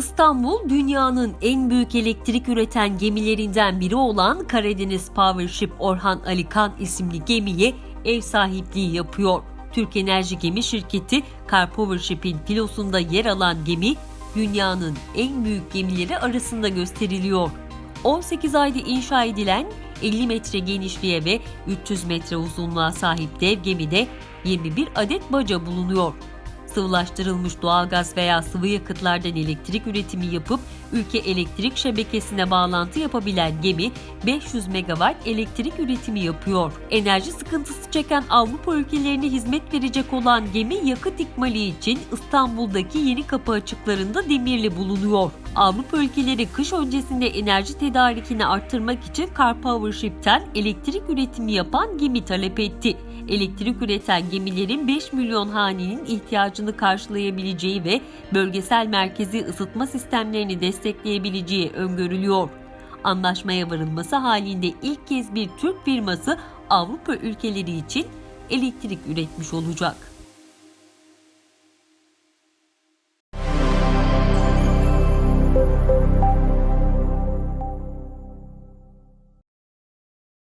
İstanbul dünyanın en büyük elektrik üreten gemilerinden biri olan Karadeniz Powership Orhan Ali Kan isimli gemiye ev sahipliği yapıyor. Türk Enerji Gemi Şirketi Car Powership'in filosunda yer alan gemi dünyanın en büyük gemileri arasında gösteriliyor. 18 ayda inşa edilen 50 metre genişliğe ve 300 metre uzunluğa sahip dev gemide 21 adet baca bulunuyor. Sıvılaştırılmış doğalgaz veya sıvı yakıtlardan elektrik üretimi yapıp ülke elektrik şebekesine bağlantı yapabilen gemi 500 megawatt elektrik üretimi yapıyor. Enerji sıkıntısı çeken Avrupa ülkelerine hizmet verecek olan gemi yakıt ikmali için İstanbul'daki yeni kapı açıklarında demirli bulunuyor. Avrupa ülkeleri kış öncesinde enerji tedarikini arttırmak için Car Powership'ten elektrik üretimi yapan gemi talep etti. Elektrik üreten gemilerin 5 milyon hanenin ihtiyacını karşılayabileceği ve bölgesel merkezi ısıtma sistemlerini destekleyebileceği öngörülüyor. Anlaşmaya varılması halinde ilk kez bir Türk firması Avrupa ülkeleri için elektrik üretmiş olacak.